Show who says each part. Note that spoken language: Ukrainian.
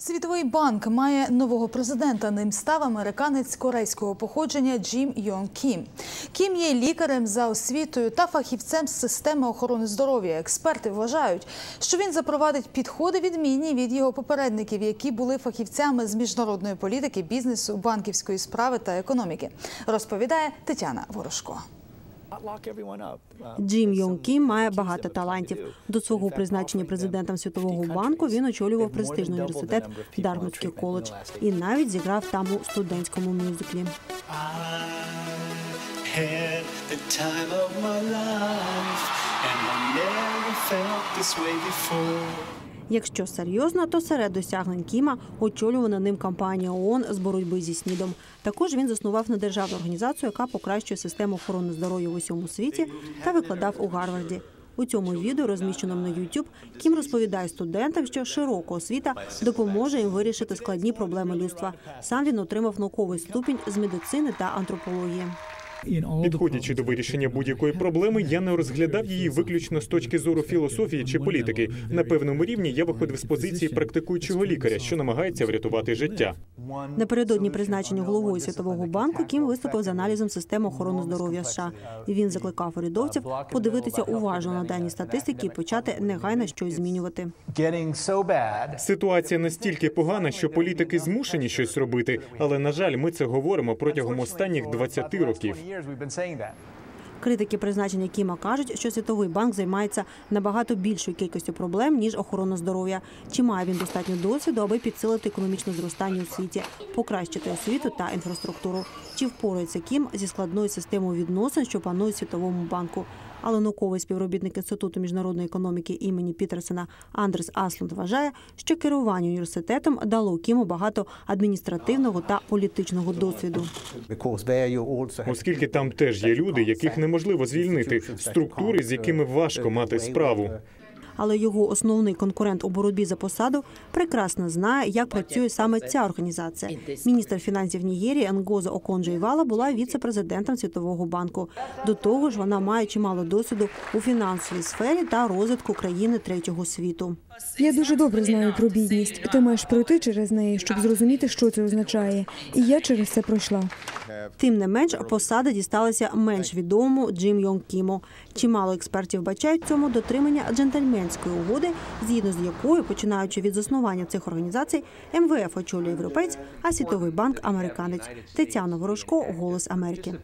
Speaker 1: Світовий банк має нового президента. Ним став американець корейського походження Джим Йонг Кім. Кім є лікарем за освітою та фахівцем з системи охорони здоров'я. Експерти вважають, що він запровадить підходи відмінні від його попередників, які були фахівцями з міжнародної політики, бізнесу, банківської справи та економіки. Розповідає Тетяна Ворожко.
Speaker 2: Джим Йонг Кім має багато талантів. До свого призначення президентом Світового банку він очолював престижний університет Дармутський коледж і навіть зіграв там у студентському мюзиклі.
Speaker 3: this way before.
Speaker 2: Якщо серйозно, то серед досягнень Кіма очолювана ним кампанія ООН з боротьби зі снідом. Також він заснував недержавну організацію, яка покращує систему охорони здоров'я в усьому світі та викладав у Гарварді. У цьому відео, розміщеному на YouTube, Кім розповідає студентам, що широка освіта допоможе їм вирішити складні проблеми людства. Сам він отримав науковий ступінь з медицини та антропології.
Speaker 4: Підходячи до вирішення будь-якої проблеми, я не розглядав її виключно з точки зору філософії чи політики. На певному рівні я виходив з позиції практикуючого лікаря, що намагається врятувати життя.
Speaker 2: Напередодні призначення головою світового банку Кім виступив з аналізом системи охорони здоров'я США. І Він закликав урядовців подивитися уважно на дані статистики і почати негайно щось змінювати.
Speaker 4: Ситуація настільки погана, що політики змушені щось робити. Але на жаль, ми це говоримо протягом останніх 20 років.
Speaker 2: Критики призначення Кіма кажуть, що світовий банк займається набагато більшою кількістю проблем ніж охорона здоров'я. Чи має він достатньо досвіду, аби підсилити економічне зростання у світі, покращити освіту та інфраструктуру? Чи впорається Кім зі складною системою відносин, що панує світовому банку? Але науковий співробітник інституту міжнародної економіки імені Пітерсена Андрес Аслунд вважає, що керування університетом дало Кіму багато адміністративного та політичного досвіду.
Speaker 4: Оскільки там теж є люди, яких неможливо звільнити, структури, з якими важко мати справу.
Speaker 2: Але його основний конкурент у боротьбі за посаду прекрасно знає, як працює саме ця організація. Міністр фінансів Нігерії Нгоза Оконджо Івала була віце-президентом Світового банку. До того ж, вона має чимало досвіду у фінансовій сфері та розвитку країни третього світу.
Speaker 5: Я дуже добре знаю про бідність, ти маєш пройти через неї, щоб зрозуміти, що це означає. І я через це пройшла.
Speaker 2: Тим не менш, посада дісталася менш відомому Джим Йонг Кіму. Чимало експертів бачають цьому дотримання джентльменської угоди, згідно з якою, починаючи від заснування цих організацій, МВФ очолює європейць, а Світовий банк американець. Тетяна Ворожко, Голос Америки.